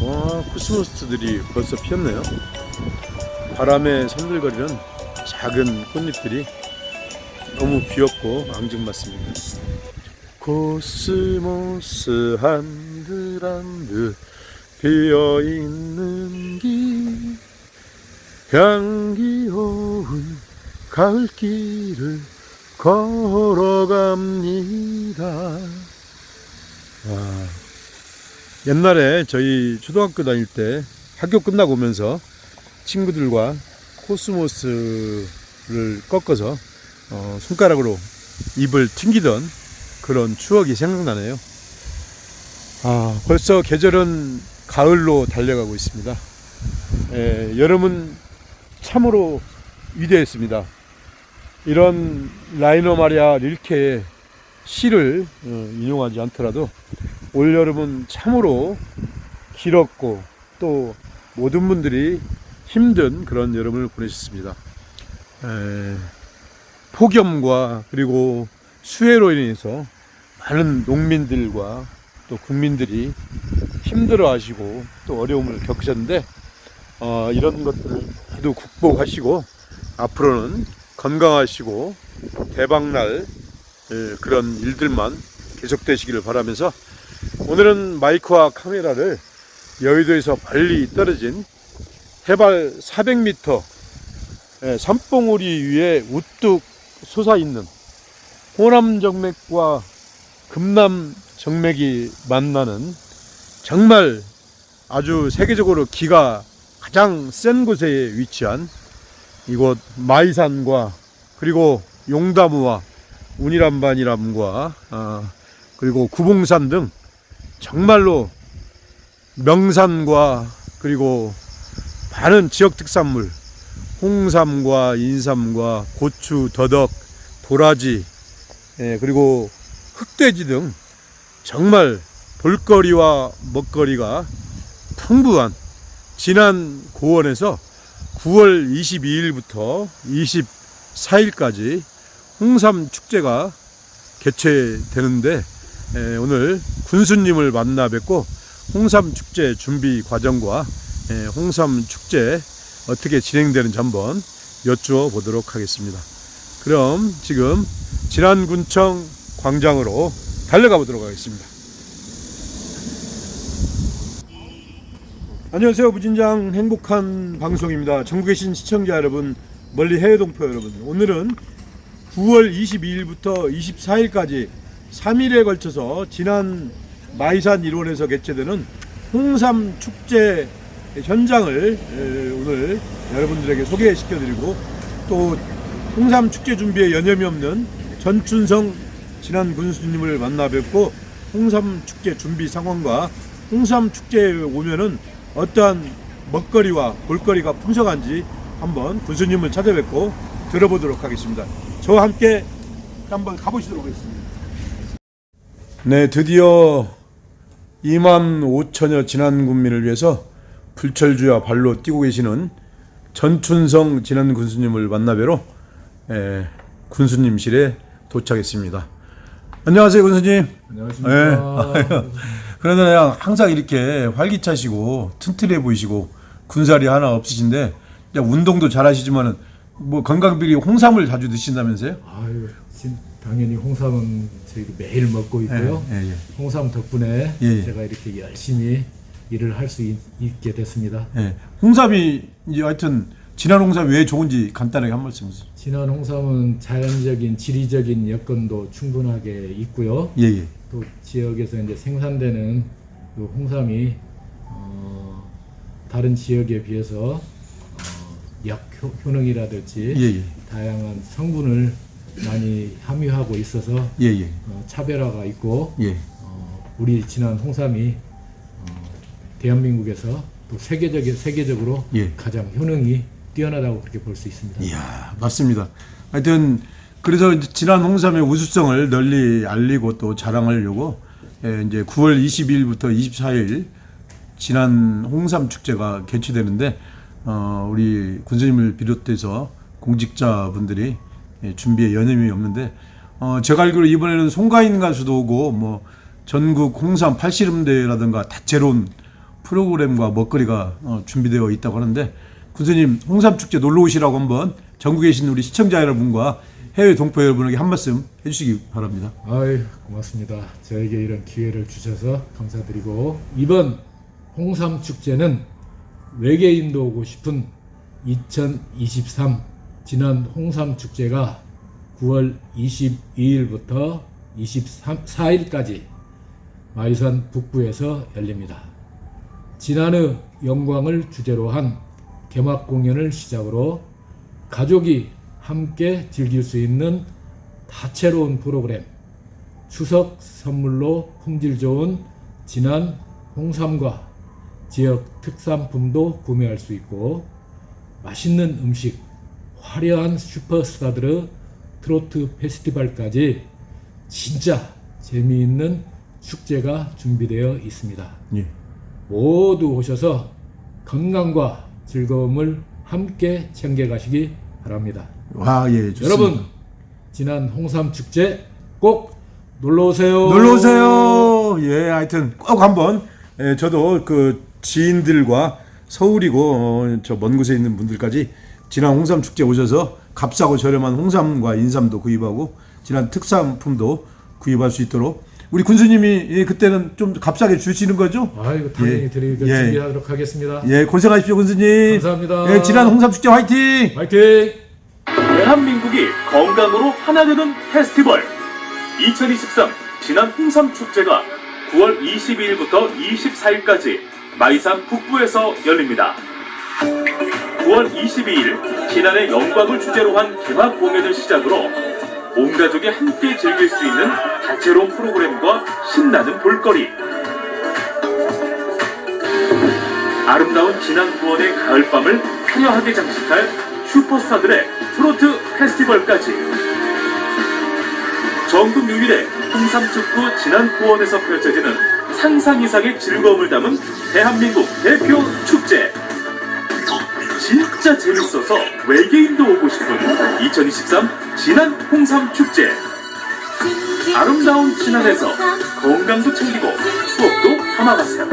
와, 코스모스들이 벌써 피었네요. 바람에 선들거리는 작은 꽃잎들이 너무 귀엽고 앙증맞습니다. 코스모스 한들 한들 피어있는 길 향기로운 가을길을 걸어갑니다. 와, 옛날에 저희 초등학교 다닐 때 학교 끝나고 오면서 친구들과 코스모스를 꺾어서 어, 손가락으로 입을 튕기던 그런 추억이 생각나네요. 아, 벌써 계절은 가을로 달려가고 있습니다. 예, 여름은 참으로 위대했습니다. 이런 라이너 마리아 릴케의 시를 어, 인용하지 않더라도 올 여름은 참으로 길었고 또 모든 분들이 힘든 그런 여름을 보내셨습니다. 에, 폭염과 그리고 수해로 인해서 많은 농민들과 또 국민들이 힘들어하시고 또 어려움을 겪으셨는데 어, 이런 것들을 모두 극복하시고 앞으로는 건강하시고 대박날 예, 그런 일들만 계속되시기를 바라면서 오늘은 마이크와 카메라를 여의도에서 멀리 떨어진 해발 400m 예, 산봉우리 위에 우뚝 솟아있는 호남정맥과 금남정맥이 만나는 정말 아주 세계적으로 기가 가장 센 곳에 위치한 이곳 마이산과 그리고 용다무와 운이람반이람과 아, 그리고 구봉산 등 정말로 명산과 그리고 많은 지역 특산물 홍삼과 인삼과 고추, 더덕, 도라지 예, 그리고 흑돼지 등 정말 볼거리와 먹거리가 풍부한 지난 고원에서 9월 22일부터 24일까지 홍삼 축제가 개최되는데 에, 오늘 군수님을 만나 뵙고 홍삼 축제 준비 과정과 에, 홍삼 축제 어떻게 진행되는지 한번 여쭈어 보도록 하겠습니다. 그럼 지금 진안군청 광장으로 달려가 보도록 하겠습니다. 안녕하세요. 무진장 행복한 방송입니다. 전국에 계신 시청자 여러분, 멀리 해외 동포 여러분. 오늘은 9월 22일부터 24일까지 3일에 걸쳐서 지난 마이산 일원에서 개최되는 홍삼 축제 현장을 에, 오늘 여러분들에게 소개시켜드리고 또 홍삼 축제 준비에 여념이 없는 전춘성 진안 군수님을 만나 뵙고 홍삼 축제 준비 상황과 홍삼 축제에 오면은 어떠한 먹거리와 볼거리가 풍성한지 한번 군수님을 찾아뵙고 들어보도록 하겠습니다. 저와 함께 한번 가보시도록 하겠습니다. 네, 드디어 2만 5천여 진안 군민을 위해서 불철주야 발로 뛰고 계시는 전춘성 진안 군수님을 만나뵈러 에, 군수님실에 도착했습니다. 안녕하세요, 군수님. 안녕하십니까. 그러나 그냥 항상 이렇게 활기차시고 튼튼해 보이시고 군살이 하나 없으신데 운동도 잘하시지만은 뭐 건강비리 홍삼을 자주 드신다면서요? 아유, 진- 당연히 홍삼은 저희도 매일 먹고 있고요. 예, 예, 예. 홍삼 덕분에 예, 예. 제가 이렇게 열심히 일을 할 수 있게 됐습니다. 예. 홍삼이 이제 하여튼 진한 홍삼이 왜 좋은지 간단하게 한 말씀 해주세요. 진한 홍삼은 자연적인 지리적인 여건도 충분하게 있고요. 예, 예. 또 지역에서 이제 생산되는 그 홍삼이 어, 다른 지역에 비해서 어, 약 효- 효능이라든지 예, 예. 다양한 성분을 많이 함유하고 있어서 예, 예. 어, 차별화가 있고 예. 어, 우리 진한 홍삼이 어, 대한민국에서 또 세계적 세계적으로 예. 가장 효능이 뛰어나다고 그렇게 볼 수 있습니다. 이야, 맞습니다. 하여튼 그래서 진한 홍삼의 우수성을 널리 알리고 또 자랑하려고 예, 이제 9월 22일부터 24일 진한 홍삼 축제가 개최되는데 어, 우리 군수님을 비롯해서 공직자분들이 예, 준비에 여념이 없는데 어, 제가 알기로 이번에는 송가인 가수도 오고 뭐 전국 홍삼 팔씨름대회라든가 다채로운 프로그램과 먹거리가 어, 준비되어 있다고 하는데 군수님 홍삼 축제 놀러 오시라고 한번 전국에 계신 우리 시청자 여러분과 해외 동포 여러분에게 한 말씀 해주시기 바랍니다. 아이 고맙습니다. 저에게 이런 기회를 주셔서 감사드리고 이번 홍삼 축제는 외계인도 오고 싶은 2023 지난 홍삼 축제가 9월 22일부터 24일까지 마이산 북부에서 열립니다. 지난해 영광을 주제로 한 개막 공연을 시작으로 가족이 함께 즐길 수 있는 다채로운 프로그램 추석 선물로 품질 좋은 진한 홍삼과 지역 특산품도 구매할 수 있고 맛있는 음식 화려한 슈퍼스타들의 트로트 페스티벌까지 진짜 재미있는 축제가 준비되어 있습니다. 예. 모두 오셔서 건강과 즐거움을 함께 챙겨가시기 바랍니다. 와, 예, 좋습니다. 여러분 지난 홍삼 축제 꼭 놀러 오세요. 놀러 오세요. 예, 하여튼 꼭 한번 예, 저도 그 지인들과 서울이고 어, 저먼 곳에 있는 분들까지 지난 홍삼 축제 오셔서 값싸고 저렴한 홍삼과 인삼도 구입하고 지난 특산품도 구입할 수 있도록 우리 군수님이 예, 그때는 좀 값싸게 주시는 거죠? 아이고 당연히 예, 드리기 예. 준비하도록 하겠습니다. 예, 고생하십시오, 군수님. 감사합니다. 예, 지난 홍삼 축제 화이팅! 화이팅! 대한민국이 건강으로 하나 되는 페스티벌 2023 지난 홍삼 축제가 9월 22일부터 24일까지 마이산 북부에서 열립니다. 9월 22일 지난해 영광을 주제로 한 개막 공연을 시작으로 온 가족이 함께 즐길 수 있는 다채로운 프로그램과 신나는 볼거리. 아름다운 지난 9월의 가을밤을 화려하게 장식할 슈퍼스타들의 트로트 페스티벌까지. 전국 유일의 홍삼축구 지난 9원에서 펼쳐지는 상상 이상의 즐거움을 담은 대한민국 대표 외계인도 오고 싶은 2023 진안 홍삼 축제. 아름다운 진안에서 건강도 챙기고 추억도 담아가세요